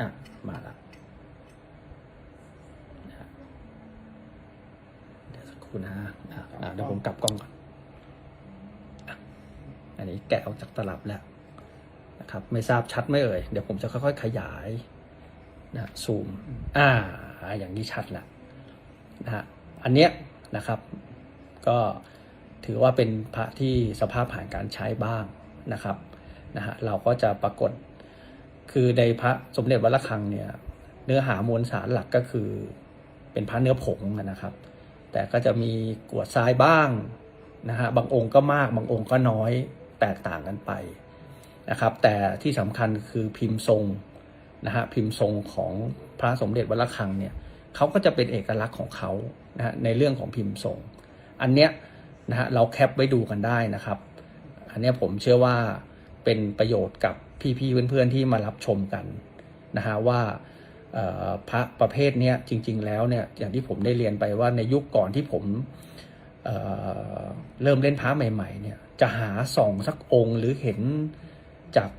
อะ มาละเดี๋ยวสักครู่นะอะอะเดี๋ยวผมกลับกล้องก่อนอันนี้แกะออกจากตลับแล้วนะครับ ไม่ทราบชัดไหมเอ่ย เดี๋ยวผมจะค่อยๆขยายนะซูม อ่า อย่างนี้ชัดแล้วนะฮะ อันเนี้ยนะครับ ก็ถือว่าเป็นพระที่สภาพผ่านการใช้บ้างนะครับนะฮะ เราก็จะปรากฏ คือในพระสมเด็จวัดระฆังเนี่ยเนื้อหามวลสารหลักก็คือ เป็นพระเนื้อผงนะครับ แต่ก็จะมีกวดทรายบ้างนะฮะบางองค์ก็มากบางองค์ก็น้อยแตกต่างกันไปนะครับ แต่ที่สำคัญคือพิมพ์ทรงนะฮะพิมพ์ทรงของพระสมเด็จวัดระฆังเนี่ยเขาก็จะเป็นเอกลักษณ์ของเขานะฮะในเรื่องของพิมพ์ทรง อันเนี้ยนะฮะเราแคปไว้ดูกันได้นะครับ อันเนี้ยผมเชื่อว่าเป็นประโยชน์กับ พี่ๆเพื่อนๆที่มารับชมกันนะฮะว่าพระประเภทเนี้ยจริง ๆ แล้วเนี่ยอย่างที่ผมได้เรียนไปว่าในยุคก่อนที่ผมเเริ่มเล่นพระใหม่ๆเนี่ยจะหาส่องสักองค์หรือเห็นจาก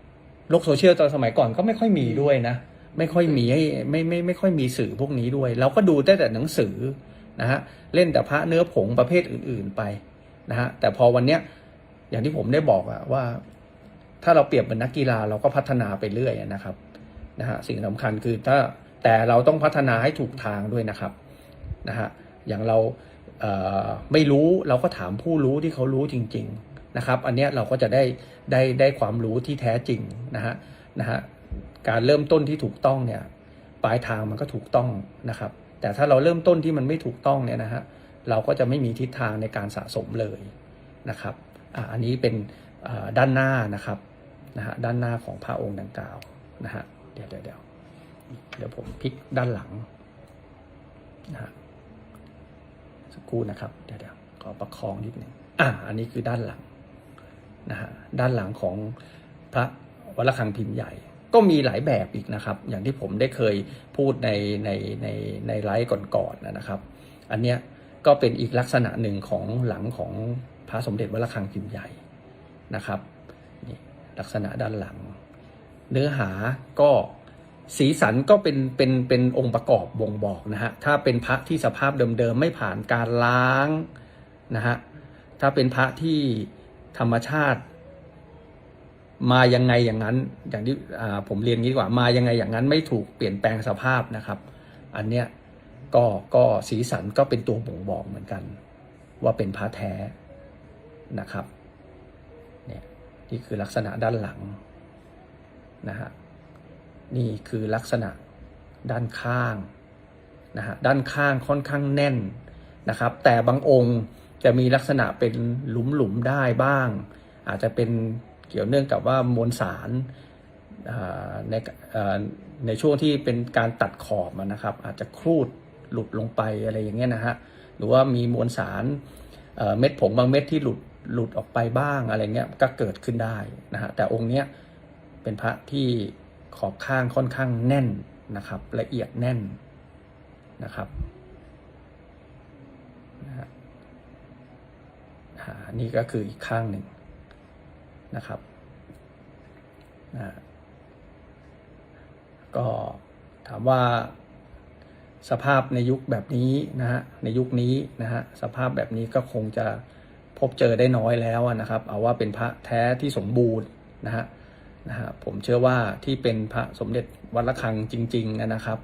โลกโซเชียลตอนสมัยก่อนก็ไม่ค่อยมีด้วยนะ ไม่ค่อยมีให้ไม่ไม่ไม่ค่อยมีสื่อพวกนี้ด้วย เราก็ดูได้แต่หนังสือนะฮะเล่นแต่พระเนื้อผงประเภทอื่น ๆไปนะฮะแต่พอวันเนี้ยอย่างที่ผมได้บอกอะว่า ถ้าเราเปรียบเหมือนนักกีฬาเราก็พัฒนาไปเรื่อยนะครับนะฮะสิ่งสำคัญคือถ้าแต่เราต้องพัฒนาให้ถูกทางด้วยนะครับนะฮะอย่างเราเไม่รู้เราก็ถามผู้รู้ที่เขารู้จริง ๆนะครับ อันเนี้ยเราก็จะได้ได้ได้ความรู้ที่แท้จริงนะฮะนะฮะการเริ่มต้นที่ถูกต้องเนี่ยปลายทางมันก็ถูกต้องนะครับ แต่ถ้าเราเริ่มต้นที่มันไม่ถูกต้องเนี่ยนะฮะเราก็จะไม่มีทิศทางในการสะสมเลยนะครับอ่าอันนี้เป็นด้านหน้านะครับ นะฮะด้านหน้าของพระองค์ดังกล่าวนะฮะเดี๋ยวเดี๋ยวเดี๋ยวเดี๋ยวผมพลิกด้านหลังนะฮะสักครู่นะครับเดี๋ยวเดี๋ยวขอประคองนิดหนึ่งอ่าอันนี้คือด้านหลังนะฮะด้านหลังของพระวัดระฆังพิมพ์ใหญ่ก็มีหลายแบบอีกนะครับ อย่างที่ผมได้เคยพูดในในในในไลฟ์ก่อนๆนะครับ อันเนี้ยก็เป็นอีกลักษณะหนึ่งของหลังของพระสมเด็จวัดระฆังพิมพ์ใหญ่นะครับ ลักษณะด้านหลัง เนื้อหาก็สีสันก็เป็นเป็นเป็นองค์ประกอบบ่งบอกนะฮะถ้าเป็นพระที่สภาพเดิมๆไม่ผ่านการล้างนะฮะถ้าเป็นพระที่ธรรมชาติ มายังไงอย่างนั้น อย่างที่ผมเรียนงี้ดีกว่ามายังไงอย่างนั้นไม่ถูกเปลี่ยนแปลงสภาพนะครับ อันเนี้ยก็ก็สีสันก็เป็นตัวบ่งบอกเหมือนกัน ว่าเป็นพระแท้นะครับ นี่คือลักษณะด้านหลังนะฮะนี่คือลักษณะด้านข้างนะฮะด้านข้างค่อนข้างแน่นนะครับ แต่บางองค์จะมีลักษณะเป็นหลุมๆได้บ้าง อาจจะเป็นเกี่ยวเนื่องกับว่ามวลสารในในช่วงที่เป็นการตัดขอบนะครับ อาจจะครูดหลุดลงไปอะไรอย่างเงี้ยนะฮะหรือว่ามีมวลสารเม็ดผงบางเม็ดที่หลุด หลุดออกไปบ้างอะไรเงี้ยก็เกิดขึ้นได้นะฮะแต่องค์เนี้ยเป็นพระที่ขอบข้างค่อนข้างแน่นนะครับ ละเอียดแน่นนะครับนะฮะนี่ก็คืออีกข้างหนึ่งนะครับนะก็ถามว่าสภาพในยุคแบบนี้นะฮะในยุคนี้นะฮะสภาพแบบนี้ก็คงจะ พบเจอได้น้อยแล้วนะครับ เอาว่าเป็นพระแท้ที่สมบูรณ์นะฮะนะฮะผมเชื่อว่าที่เป็นพระสมเด็จวัดระฆังจริง ๆนะครับ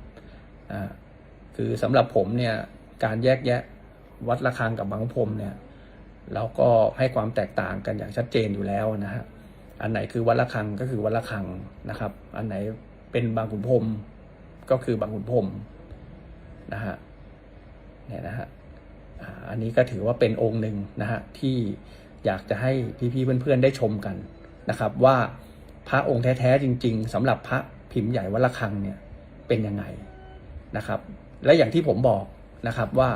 อ่าคือสำหรับผมเนี่ยการแยกแยะวัดระฆังกับบางพรมเนี่ยเราก็ให้ความแตกต่างกันอย่างชัดเจนอยู่แล้วนะฮะอันไหนคือวัดระฆังก็คือวัดระฆังนะครับ อันไหนเป็นบางขุนพรมก็คือบางขุนพรมนะฮะเนี่ยนะฮะ อันนี้ก็ถือว่าเป็นองค์หนึ่งนะฮะที่อยากจะให้พี่ๆเพื่อนๆได้ชมกันนะครับ ว่าพระองค์แท้ๆจริง ๆสำหรับพระพิมพ์ใหญ่วัดระฆังเนี่ยเป็นยังไงนะครับ และอย่างที่ผมบอกนะครับว่า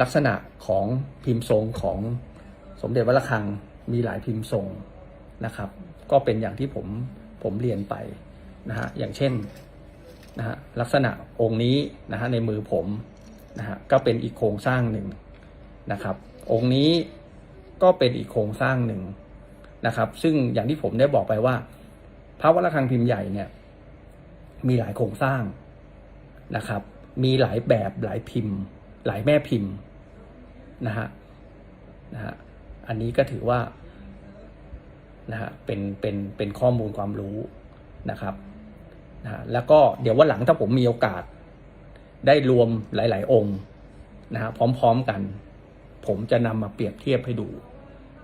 ลักษณะของพิมพ์ทรงของสมเด็จวัดระฆังมีหลายพิมพ์ทรงนะครับ ก็เป็นอย่างที่ผมผมเรียนไปนะฮะอย่างเช่นนะฮะลักษณะองค์นี้นะฮะในมือผม นะฮะก็เป็นอีกโครงสร้างหนึ่งนะครับ องค์นี้ก็เป็นอีกโครงสร้างหนึ่งนะครับ ซึ่งอย่างที่ผมได้บอกไปว่า พระวัดระฆังพิมพ์ใหญ่เนี่ย มีหลายโครงสร้างนะครับ มีหลายแบบหลายพิมพ์ หลายแม่พิมพ์นะฮะนะฮะอันนี้ก็ถือว่านะฮะเป็นเป็นเป็นข้อมูลความรู้นะครับนะฮะแล้วก็เดี๋ยววันหลังถ้าผมมีโอกาส ได้รวมหลาย ๆ องค์นะฮะพร้อม ๆ กัน ผมจะนำมาเปรียบเทียบให้ดู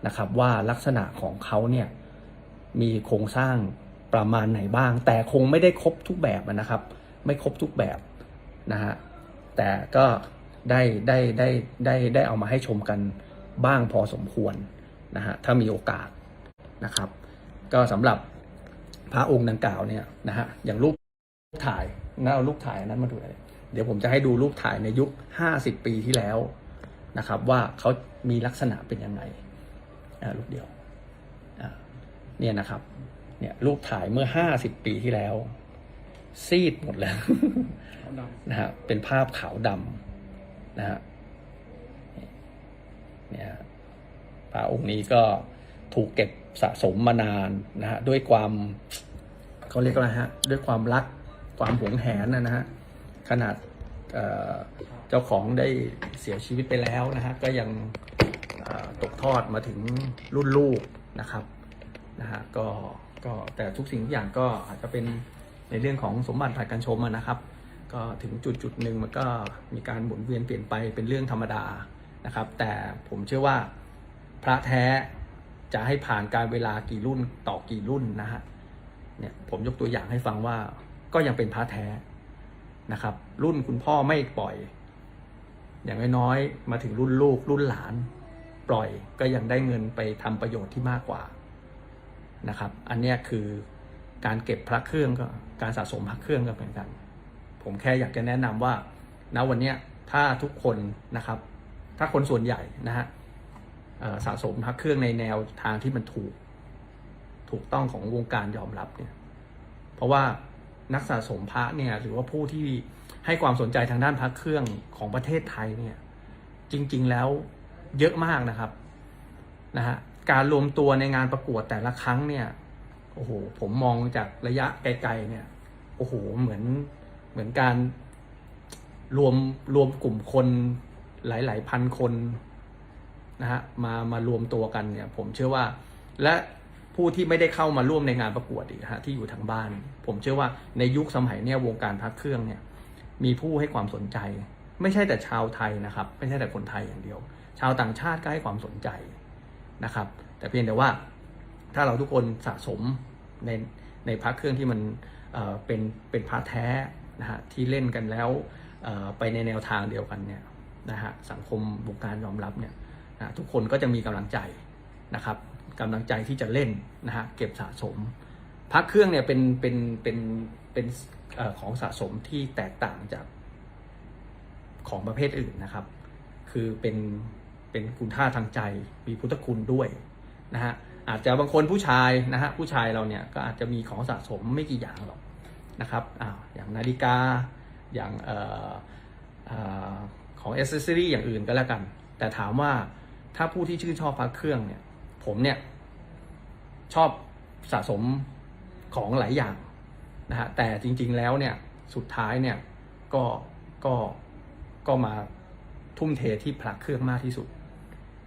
นะครับว่าลักษณะของเขาเนี่ยมีโครงสร้างประมาณไหนบ้าง แต่คงไม่ได้ครบทุกแบบนะครับ ไม่ครบทุกแบบนะฮะแต่ก็ได้ได้ได้ได้ได้เอามาให้ชมกันบ้างพอสมควรนะฮะถ้ามีโอกาสนะครับ ก็สำหรับพระองค์ดังกล่าวเนี่ยนะฮะอย่างรูปถ่ายนะเอารูปถ่ายนั้นมาดูเลย ดี๋ยวผมจะให้ดูรูปถ่ายในยุค 50 ปีที่แล้วนะครับ ว่าเขามีลักษณะเป็นยังไงอ่ารูปเดียวอ่าเนี่ยนะครับ เนี่ยรูปถ่ายเมื่อ 50 ปีที่แล้ว ซีดหมดแล้วเขาดำนะฮะเป็นภาพขาวดำนะฮะเนี่ยพระองค์นี้ก็ถูกเก็บสะสมมานานนะฮะด้วยความเขาเรียกว่าอะไรฮะ ด้วยความรักความหวงแหนนะนะฮะขนาด เจ้าของได้เสียชีวิตไปแล้วนะฮะก็ยังตกทอดมาถึงรุ่นลูกนะครับนะฮะก็ก็แต่ทุกสิ่งทุกอย่างก็อาจจะเป็นในเรื่องของสมบัติผัดกันชมนะครับ ก็ถึงจุดจุดหนึ่งมันก็มีการหมุนเวียนเปลี่ยนไปเป็นเรื่องธรรมดานะครับ แต่ผมเชื่อว่าพระแท้จะให้ผ่านการเวลากี่รุ่นต่อกี่รุ่นนะฮะเนี่ยผมยกตัวอย่างให้ฟังว่าก็ยังเป็นพระแท้ นะครับ รุ่นคุณพ่อไม่ปล่อย อย่างน้อยๆมาถึงรุ่นลูกรุ่นหลาน ปล่อยก็ยังได้เงินไปทำประโยชน์ที่มากกว่านะครับ อันนี้คือการเก็บพระเครื่องก็การสะสมพระเครื่องก็เหมือนกัน ผมแค่อยากจะแนะนำว่าณวันนี้ถ้าทุกคนนะครับ ถ้าคนส่วนใหญ่นะฮะสะสมพระเครื่องในแนวทางที่มันถูก ถูกต้องของวงการยอมรับเนี่ย เพราะว่า นักสะสมพระเนี่ยหรือว่าผู้ที่ให้ความสนใจทางด้านพระเครื่องของประเทศไทยเนี่ยจริง ๆแล้วเยอะมากนะครับนะฮะการรวมตัวในงานประกวดแต่ละครั้งเนี่ยโอ้โหผมมองจากระยะไกลๆเนี่ยโอ้โหเหมือนเหมือนการรวมรวมกลุ่มคนหลาย ๆ พันคนนะฮะมามารวมตัวกันเนี่ย ผมเชื่อว่าและ ผู้ที่ไม่ได้เข้ามาร่วมในงานประกวดอีกฮะที่อยู่ทางบ้าน ผมเชื่อว่าในยุคสมัยเนี่ยวงการพักเครื่องเนี่ยมีผู้ให้ความสนใจ ไม่ใช่แต่ชาวไทยนะครับ ไม่ใช่แต่คนไทยอย่างเดียว ชาวต่างชาติก็ให้ความสนใจนะครับ แต่เพียงแต่ว่าถ้าเราทุกคนสะสมในในพระเครื่องที่มันเอ่อเป็นเป็นพระแท้นะฮะที่เล่นกันแล้วเอ่อไปในแนวทางเดียวกันเนี่ยนะฮะสังคมวงการยอมรับเนี่ยนะทุกคนก็จะมีกำลังใจนะครับ กำลังใจที่จะเล่นนะฮะเก็บสะสมพระเครื่องเนี่ยเป็นเป็นเป็นเป็นอของสะสมที่แตกต่างจากของประเภทอื่นนะครับ คือเป็นเป็นคุณค่าทางใจมีพุทธคุณด้วยนะฮะอาจจะบางคนผู้ชายนะฮะผู้ชายเราเนี่ยก็อาจจะมีของสะสมไม่กี่อย่างหรอกนะครับอ้าวอย่างนาฬิกาอย่างเอ่อของอ c เซสซอรี่อย่างอื่นก็แล้วกัน แต่ถามว่าถ้าผู้ที่ชื่นชอบพระเครื่องเนี่ย ผมเนี่ย ชอบสะสมของหลายอย่างนะฮะแต่จริง ๆแล้วเนี่ยสุดท้ายเนี่ยก็ก็ก็มาทุ่มเทที่พระเครื่องมากที่สุด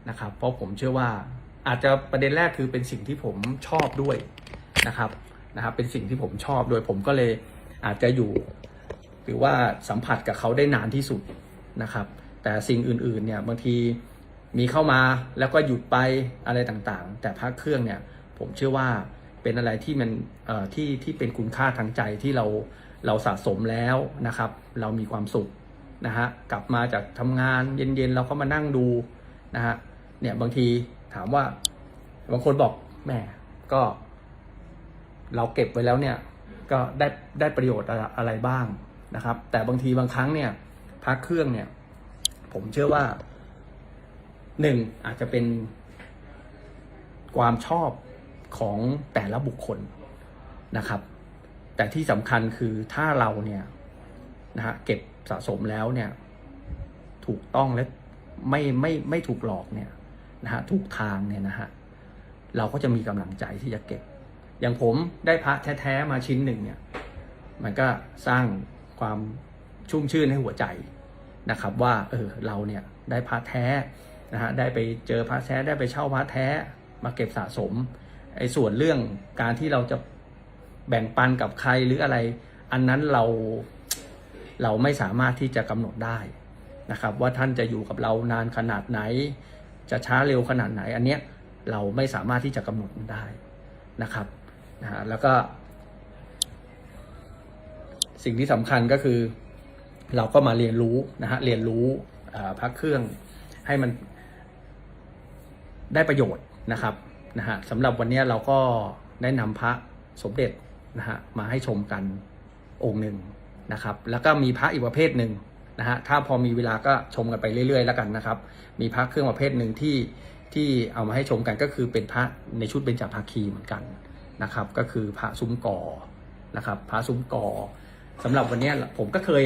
นะครับ เพราะผมเชื่อว่าอาจจะประเด็นแรกคือเป็นสิ่งที่ผมชอบด้วยนะครับนะครับ เป็นสิ่งที่ผมชอบโดยผมก็เลยอาจจะอยู่ หรือว่าสัมผัสกับเขาได้นานที่สุดนะครับ แต่สิ่งอื่นๆเนี่ยบางที มีเข้ามาแล้วก็หยุดไปอะไรต่างๆ แต่พระเครื่องเนี่ยผมเชื่อว่าเป็นอะไรที่มันที่ที่เป็นคุณค่าทางใจที่เราเราสะสมแล้วนะครับ เรามีความสุขนะฮะกลับมาจากทำงานเย็นๆ เราก็มานั่งดูนะฮะเนี่ยบางทีถามว่าบางคนบอกแม่ก็ เราเก็บไว้แล้วเนี่ยก็ได้ได้ประโยชน์อะไรบ้างนะครับ แต่บางทีบางครั้งเนี่ยพระเครื่องเนี่ย ผมเชื่อว่า หนึ่งอาจจะเป็นความชอบของแต่ละบุคคลนะครับ แต่ที่สำคัญคือถ้าเราเนี่ยนะฮะเก็บสะสมแล้วเนี่ยถูกต้องและไม่ไม่ไม่ถูกหลอกเนี่ยนะฮะถูกทางเนี่ยนะฮะเราก็จะมีกำลังใจที่จะเก็บ อย่างผมได้พระแท้ๆมาชิ้นหนึ่งเนี่ยมันก็สร้างความชุ่มชื่นให้หัวใจนะครับ ว่าเออเราเนี่ยได้พระแท้ นะฮะได้ไปเจอพระแท้ได้ไปเช่าพระแท้มาเก็บสะสมไอ้ส่วนเรื่องการที่เราจะแบ่งปันกับใครหรืออะไร อันนั้นเราเราไม่สามารถที่จะกำหนดได้นะครับ ว่าท่านจะอยู่กับเรานานขนาดไหน จะช้าเร็วขนาดไหน อันเนี้ยเราไม่สามารถที่จะกำหนดได้นะครับนะฮะแล้วก็ สิ่งที่สำคัญก็คือ เราก็มาเรียนรู้นะฮะเรียนรู้พระเครื่องให้มัน ได้ประโยชน์นะครับนะฮะสำหรับวันนี้เราก็ได้นำพระสมเด็จนะฮะมาให้ชมกันองค์หนึ่งนะครับ แล้วก็มีพระอีกประเภทหนึ่งนะฮะถ้าพอมีเวลาก็ชมกันไปเรื่อยๆ แล้วกันนะครับ มีพระเครื่องประเภทหนึ่งที่ที่เอามาให้ชมกันก็คือเป็นพระในชุดเบญจภาคีเหมือนกันนะครับ ก็คือพระซุ้มกอนะครับ พระซุ้มกอสำหรับวันนี้ผมก็เคย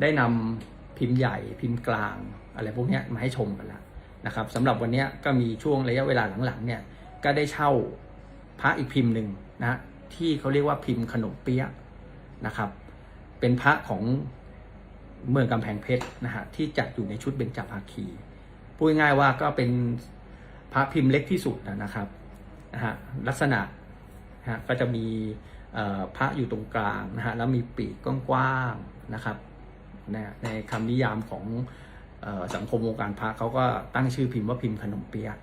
ได้นำพิมพ์ใหญ่พิมพ์กลาง อะไรพวกนี้มาให้ชมกันแล้ว นะครับสำหรับวันนี้ก็มีช่วงระยะเวลาหลังๆเนี่ยก็ได้เช่าพระอีกพิมพ์หนึ่งนะที่เขาเรียกว่าพิมพ์ขนมเปี๊ยะนะครับ เป็นพระของเมืองกำแพงเพชรนะฮะที่จัดอยู่ในชุดเบญจภาคีพูดง่ายๆว่าก็เป็นพระพิมพ์เล็กที่สุดนะครับนะฮะลักษณะนะฮะก็จะมีพระอยู่ตรงกลางนะฮะแล้วมีปีกกว้างๆนะครับนะในคำนิยามของ สังคมวงการพระเขาก็ตั้งชื่อพิมพ์ว่าพิมพ์ขนมเปี๊ยะ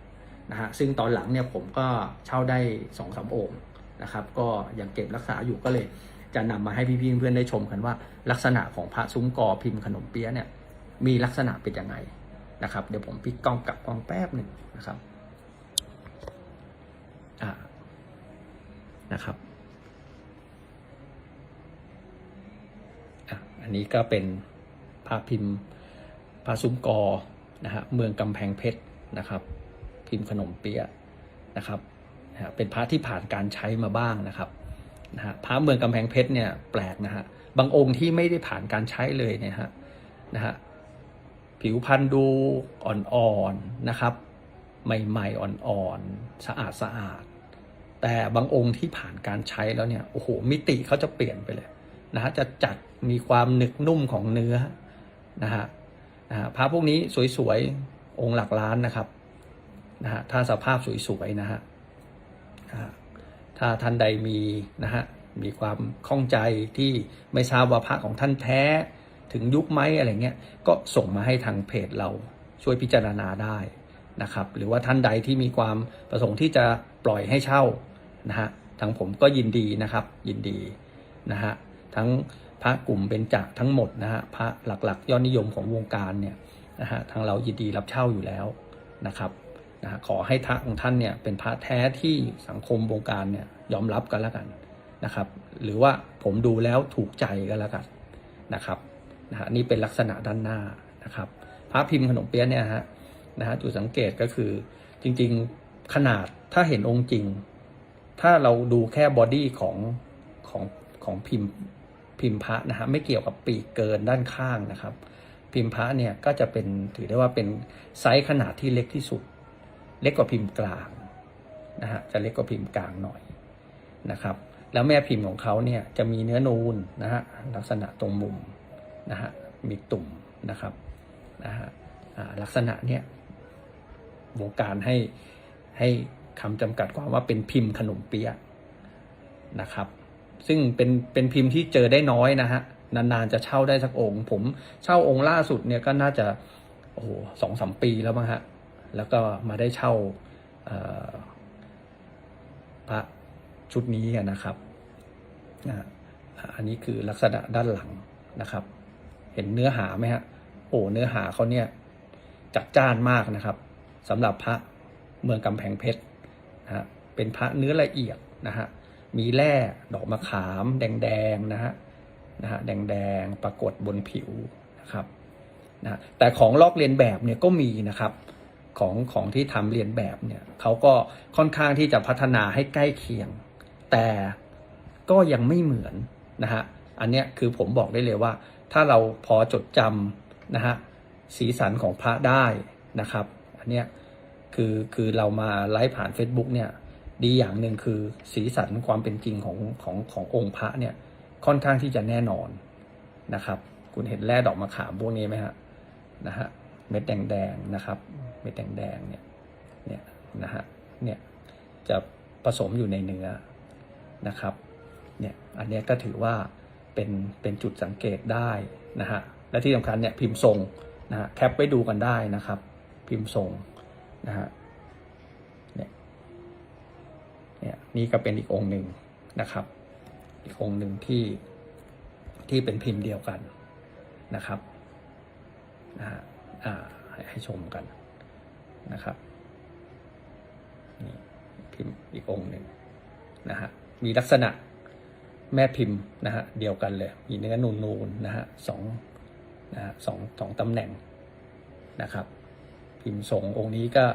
นะฮะซึ่งตอนหลังเนี่ยผมก็เช่าได้สองสามองค์นะครับก็ยังเก็บรักษาอยู่ก็เลย จะนำมาให้พี่ๆเพื่อนๆได้ชมกันว่า ลักษณะของพระซุ้มกอพิมพ์ขนมเปี๊ยะเนี่ยมีลักษณะเป็นยังไงนะครับเดี๋ยวผมพลิกกล้องกลับกล้องแป๊บหนึ่งนะครับอ่านะครับอะอันนี้ก็เป็นพระพิมพ์ พระซุ้มกอนะฮะเมืองกำแพงเพชรนะครับ พิมพ์ขนมเปี๊ยะนะครับนะะเป็นพระที่ผ่านการใช้มาบ้างนะครับนะฮะพระเมืองกำแพงเพชรเนี่ยแปลกนะฮะบางองค์ที่ไม่ได้ผ่านการใช้เลยเนี่ยฮะนะฮะผิวพรรณดูอ่อนๆนะครับใหม่ๆอ่อนๆสะอาดสะอาดแต่บางองค์ที่ผ่านการใช้แล้วเนี่ยโอ้โหมิติเขาจะเปลี่ยนไปเลยนะฮะจะจัดมีความหนึกนุ่มของเนื้อนะฮะ นะฮะพระพวกนี้สวยๆ องค์หลักล้านนะครับนะฮะถ้าสภาพสวยๆนะฮะถ้าท่านใดมีนะฮะมีความข้องใจที่ไม่ทราบว่าพระของท่านแท้ถึงยุคไหมอะไรเงี้ยก็ส่งมาให้ทางเพจเราช่วยพิจารณาได้นะครับ หรือว่าท่านใดที่มีความประสงค์ที่จะปล่อยให้เช่านะฮะทางผมก็ยินดีนะครับยินดีนะฮะทั้ง พระกลุ่มเบญจกทั้งหมดนะฮะพระหลักๆ ยอดนิยมของวงการเนี่ยนะฮะทางเรายินดีรับเช่าอยู่แล้วนะครับนะฮะขอให้พระของท่านเนี่ยเป็นพระแท้ที่สังคมวงการเนี่ยยอมรับกันแล้วกันนะครับ หรือว่าผมดูแล้วถูกใจกันแล้วกันนะครับนะฮะนี่เป็นลักษณะด้านหน้านะครับ พระพิมพ์ขนมเปี๊ยะเนี่ยฮะนะฮะจุดสังเกตก็คือจริงๆขนาดถ้าเห็นองค์จริง ถ้าเราดูแค่บอดี้ของของของพิมพ์ พิมพะนะฮะไม่เกี่ยวกับปีกเกินด้านข้างนะครับ พิมพะเนี่ยก็จะเป็นถือได้ว่าเป็นไซส์ขนาดที่เล็กที่สุด เล็กกว่าพิมพ์กลางนะฮะจะเล็กกว่าพิมพ์กลางหน่อยนะครับ แล้วแม่พิมพ์ของเขาเนี่ยจะมีเนื้อนูนนะฮะลักษณะตรงมุมนะฮะมีตุ่มนะครับนะฮะลักษณะเนี่ยวงการให้ให้คำจำกัดความว่าเป็นพิมพ์ขนมเปี๊ยะนะครับ ซึ่งเป็นเป็นพิมพ์ที่เจอได้น้อยนะฮะนานๆจะเช่าได้สักองค์ ผมเช่าองค์ล่าสุดเนี่ยก็น่าจะโอ้โหสองสามปีแล้วมั้งฮะแล้วก็มาได้เช่าพระชุดนี้นนะครับอ่าอันนี้คือลักษณะด้านหลังนะครับ เห็นเนื้อหาไหมฮะโอ้เนื้อหาเขาเนี่ยจัดจ้านมากนะครับสำหรับพระเมืองกำแพงเพชรนะฮะเป็นพระเนื้อละเอียดนะฮะ มีแร่ดอกมะขามแดงๆนะฮะนะฮะแดงๆปรากฏบนผิวนะครับนะแต่ของลอกเลียนแบบเนี่ยก็มีนะครับของของที่ทำเรียนแบบเนี่ยเขาก็ค่อนข้างที่จะพัฒนาให้ใกล้เคียง แต่ก็ยังไม่เหมือนนะฮะอันเนี้ยคือผมบอกได้เลยว่า ถ้าเราพอจดจำนะฮะสีสันของพระได้นะครับ อันเนี้ยคือคือเรามาไลฟ์ผ่าน Facebook เนี่ย ดีอย่างหนึ่งคือสีสันความเป็นจริงของของขององค์พระเนี่ยค่อนข้างที่จะแน่นอนนะครับ คุณเห็นแร่ดอกมะขามพวกนี้ไหมฮะนะฮะเม็ดแดงๆนะครับ เม็ดแดงๆเนี่ยเนี่ยนะฮะเนี่ยจะผสมอยู่ในเนื้อนะครับเนี่ยอันนี้ก็ถือว่าเป็นเป็นจุดสังเกตได้นะฮะและที่สำคัญเนี่ยพิมพ์ทรงนะฮะแคปไว้ดูกันได้นะครับ พิมพ์ทรงนะฮะ เนี่ยนี่ก็เป็นอีกองค์หนึ่งนะครับ อีกองค์หนึ่งที่ที่เป็นพิมพ์เดียวกันนะครับนะฮะอ่าให้ชมกันนะครับนี่พิมพ์อีกองค์หนึ่งนะฮะมีลักษณะแม่พิมพ์นะฮะเดียวกันเลย มีเนื้อนูนๆนนะฮะสองนะฮะสองสองตำแหน่งนะครับ พิมพ์ทรงองค์นี้ก็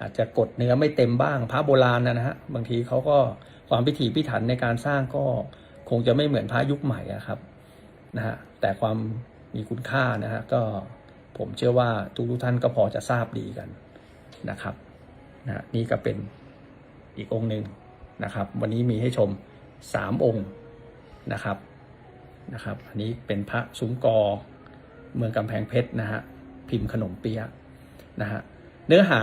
อาจจะกดเนื้อไม่เต็มบ้าง พระโบราณนะฮะบางทีเขาก็ความพิถีพิถันในการสร้างก็คงจะไม่เหมือนพระยุคใหม่อะครับนะฮะแต่ความมีคุณค่านะฮะก็ผมเชื่อว่าทุกทุกท่านก็พอจะทราบดีกันนะครับนะฮะนี่ก็เป็นอีกองค์หนึ่งนะครับ วันนี้มีให้ชมสามองค์นะครับนะครับ อันนี้เป็นพระซุ้มกอเมืองกำแพงเพชรนะฮะพิมพ์ขนมเปี๊ยะนะฮะเนื้อหา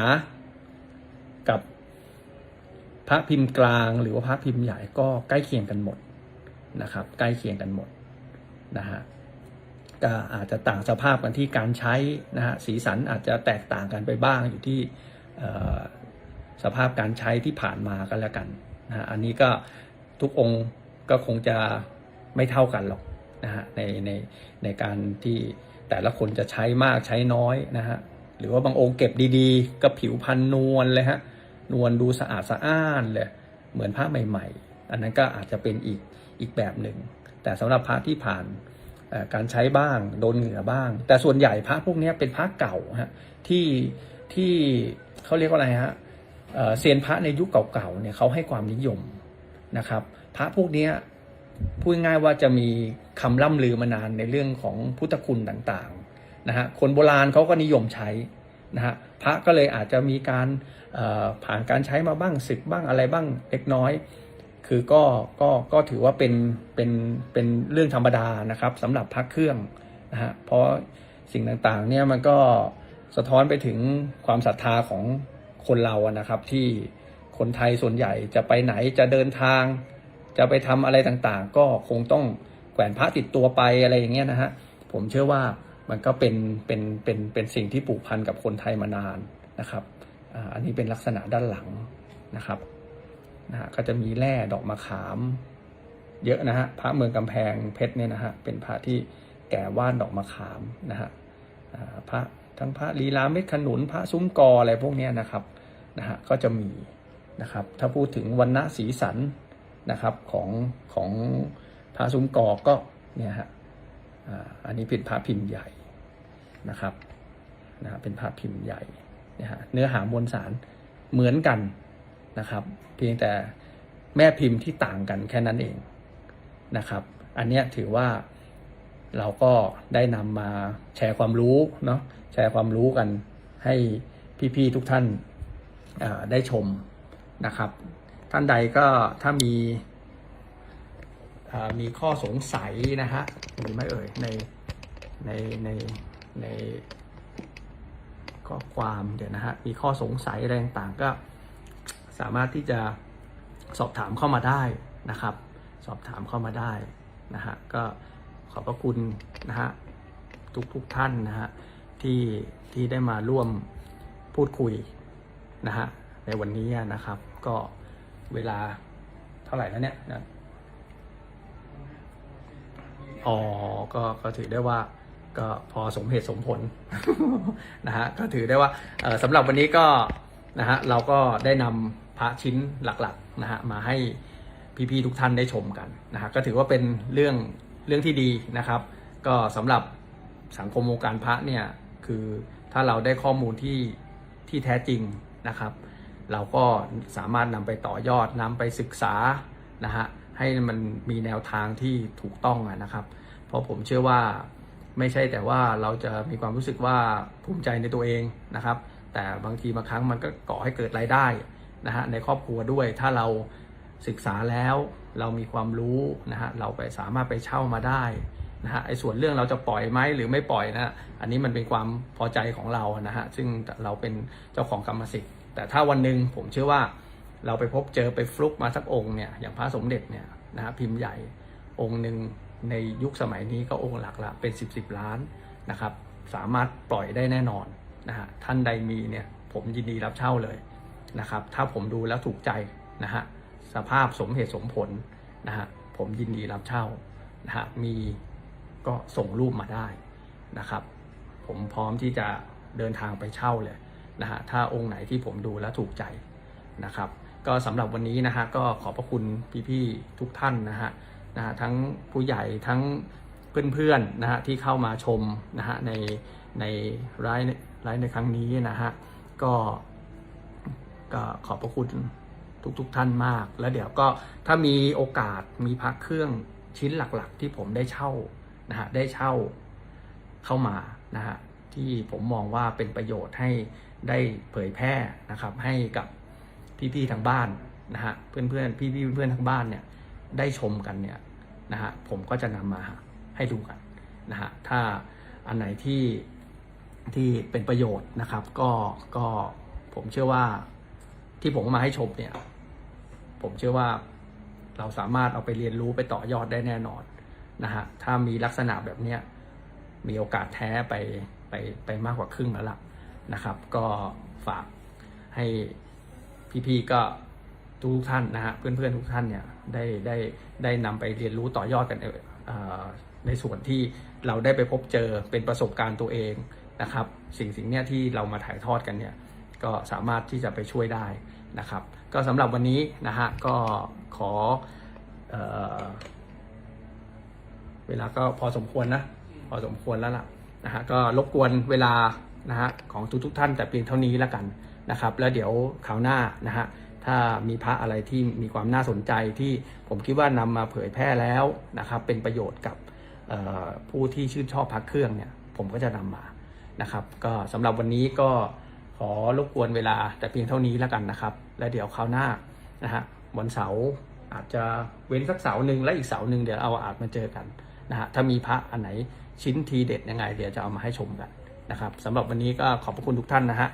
พระพิมพ์กลางหรือว่าพระพิมพ์ใหญ่ก็ใกล้เคียงกันหมดนะครับ ใกล้เคียงกันหมดนะฮะก็อาจจะต่างสภาพกันที่การใช้นะฮะสีสันอาจจะแตกต่างกันไปบ้างอยู่ที่สภาพการใช้ที่ผ่านมากันแล้วกันนะฮะอันนี้ก็ทุกองค์ก็คงจะไม่เท่ากันหรอกนะฮะในในในการที่แต่ละคนจะใช้มากใช้น้อยนะฮะหรือว่าบางองค์เก็บดีๆ ก็ผิวพันนวลเลยฮะ นวลดูสะอาดสะอ้านเลยเหมือนพระใหม่ ๆ อันนั้นก็อาจจะเป็นอีกอีกแบบหนึ่ง แต่สำหรับพระที่ผ่านการใช้บ้างโดนเหงื่อบ้าง แต่ส่วนใหญ่พระพวกนี้เป็นพระเก่าฮะที่ที่เขาเรียกว่าอะไรฮะเซียนพระในยุคเก่าๆเนี่ยเขาให้ความนิยมนะครับ พระพวกนี้พูดง่ายว่าจะมีคำล่ำลือมานานในเรื่องของพุทธคุณต่างๆนะฮะคนโบราณเขาก็นิยมใช้ นะฮะพระก็เลยอาจจะมีการผ่านการใช้มาบ้างศึกบ้างอะไรบ้างเล็กน้อย คือก็ก็ก็ถือว่าเป็นเป็นเป็นเรื่องธรรมดานะครับสำหรับพระเครื่องนะฮะเพราะสิ่งต่างๆเนี่ยมันก็สะท้อนไปถึงความศรัทธาของคนเราอะนะครับ ที่คนไทยส่วนใหญ่จะไปไหนจะเดินทาง จะไปทำอะไรต่างๆ ก็คงต้องแขวนพระติดตัวไปอะไรอย่างเงี้ยนะฮะผมเชื่อว่า มันก็เป็นเป็นเป็นเป็นสิ่งที่ผูกพันกับคนไทยมานานนะครับอันนี้เป็นลักษณะด้านหลังนะครับนะฮะก็จะมีแร่ดอกมะขาม เยอะนะฮะพระเมืองกำแพงเพชรเนี่ยนะฮะเป็นพระที่แก่ว่านดอกมะขามนะฮะพระทั้งพระลีลาเม็ดขนุนพระซุ้มกออะไรพวกนี้นะครับนะฮะก็จะมีนะครับถ้าพูดถึงวันณะสีสันนะครับของของพระซุ้มกอก็เนี่ยฮะอันนี้เป็นพระพิมพ์ใหญ่ นะครับนะฮะเป็นพระพิมพ์ใหญ่เนี่ยฮะเนื้อหามวลสารเหมือนกันนะครับ เพียงแต่แม่พิมพ์ที่ต่างกันแค่นั้นเองนะครับ อันนี้ถือว่าเราก็ได้นำมาแชร์ความรู้เนาะแชร์ความรู้กันให้พี่ๆทุกท่านได้ชมนะครับ ท่านใดก็ถ้ามีมีข้อสงสัยนะฮะมีไหมเอ่ยในในใน ในข้อความเดี๋ยวนะฮะมีข้อสงสัยอะไรต่างๆก็สามารถที่จะสอบถามเข้ามาได้นะครับ สอบถามเข้ามาได้นะฮะก็ขอบพระคุณนะฮะทุกทุกๆท่านนะฮะที่ที่ได้มาร่วมพูดคุยนะฮะในวันนี้นะครับ ก็เวลาเท่าไหร่แล้วเนี่ยนะอ๋อก็ก็ถือได้ว่า ก็พอสมเหตุสมผลนะฮะก็ถือได้ว่าสำหรับวันนี้ก็นะฮะเราก็ได้นำพระชิ้นหลักๆนะฮะมาให้พี่ๆทุกท่านได้ชมกันนะฮะก็ถือว่าเป็นเรื่องเรื่องที่ดีนะครับ ก็สำหรับสังคมวงการพระเนี่ยคือถ้าเราได้ข้อมูลที่ที่แท้จริงนะครับ เราก็สามารถนำไปต่อยอดนำไปศึกษานะฮะให้มันมีแนวทางที่ถูกต้องนะครับ เพราะผมเชื่อว่า ไม่ใช่แต่ว่าเราจะมีความรู้สึกว่าภูมิใจในตัวเองนะครับ แต่บางทีบางครั้งมันก็ก่อให้เกิดรายได้นะฮะในครอบครัวด้วย ถ้าเราศึกษาแล้วเรามีความรู้นะฮะเราไปสามารถไปเช่ามาได้นะฮะไอ้ส่วนเรื่องเราจะปล่อยไหมหรือไม่ปล่อยนะอันนี้มันเป็นความพอใจของเรานะฮะซึ่งเราเป็นเจ้าของกรรมสิทธิ์ แต่ถ้าวันหนึ่งผมเชื่อว่าเราไปพบเจอไปฟลุกมาสักองค์เนี่ยอย่างพระสมเด็จเนี่ยนะฮะพิมพ์ใหญ่องค์หนึ่ง ในยุคสมัยนี้ก็องค์หลักละเป็น 10บสล้านนะครับ สามารถปล่อยได้แน่นอนนะฮะท่านใดมีเนี่ยผมยินดีรับเช่าเลยนะครับ ถ้าผมดูแล้วถูกใจนะฮะสภาพสมเหตุสมผลนะฮะผมยินดีรับเช่านะฮะมีก็ส่งรูปมาได้นะครับ ผมพร้อมที่จะเดินทางไปเช่าเลยนะฮะถ้าองค์ไหนที่ผมดูแล้วถูกใจนะครับ ก็สำหรับวันนี้นะฮะก็ขอบพระคุณพี่ๆทุกท่านนะฮะ นะฮะทั้งผู้ใหญ่ทั้งเพื่อนๆนะฮะที่เข้ามาชมนะฮะในในไลฟ์ไลฟ์ในครั้งนี้นะฮะก็ก็ขอบพระคุณทุกๆท่านมาก แล้วเดี๋ยวก็ถ้ามีโอกาสมีพักเครื่องชิ้นหลักๆ ที่ผมได้เช่านะฮะได้เช่าเข้ามานะฮะที่ผมมองว่าเป็นประโยชน์ให้ได้เผยแพร่นะครับให้กับพี่ๆทางบ้านนะฮะเพื่อนๆพี่ๆเพื่อนๆทางบ้านเนี่ย ได้ชมกันเนี่ยนะฮะผมก็จะนำมาให้ดูกันนะฮะถ้าอันไหนที่ที่เป็นประโยชน์นะครับ ก็ก็ผมเชื่อว่าที่ผมมาให้ชมเนี่ย ผมเชื่อว่าเราสามารถเอาไปเรียนรู้ไปต่อยอดได้แน่นอนนะฮะถ้ามีลักษณะแบบเนี้ยมีโอกาสแท้ไปไปไปมากกว่าครึ่งแล้วล่ะนะครับ ก็ฝากให้พี่ๆก็ ทุกท่านนะฮะเพื่อนๆทุกท่านเนี่ยได้ได้ได้นำไปเรียนรู้ต่อยอดกันเอ่อในส่วนที่เราได้ไปพบเจอเป็นประสบการณ์ตัวเองนะครับ สิ่งสิ่งเนี้ยที่เรามาถ่ายทอดกันเนี่ยก็สามารถที่จะไปช่วยได้นะครับ ก็สำหรับวันนี้นะฮะก็ขอเออเวลาก็พอสมควรนะพอสมควรแล้วล่ะนะฮะก็รบกวนเวลานะฮะของทุกทท่านแต่เพียงเท่านี้แล้วกันนะครับ แล้วเดี๋ยวคราวหน้านะฮะ ถ้ามีพระอะไรที่มีความน่าสนใจที่ผมคิดว่านำมาเผยแพร่แล้วนะครับ เป็นประโยชน์กับผู้ที่ชื่นชอบพระเครื่องเนี่ย ผมก็จะนำมานะครับ ก็สำหรับวันนี้ก็ขอรบกวนเวลาแต่เพียงเท่านี้แล้วกันนะครับ แล้วเดี๋ยวคราวหน้านะฮะวันเสาร์อาจจะเว้นสักเสาร์หนึ่งและอีกเสาร์หนึ่งเดี๋ยวเอาอาจมาเจอกันนะฮะถ้ามีพระอันไหนชิ้นทีเด็ดยังไง เดี๋ยวจะเอามาให้ชมกันนะครับสำหรับวันนี้ก็ขอบพระคุณทุกท่านนะฮะ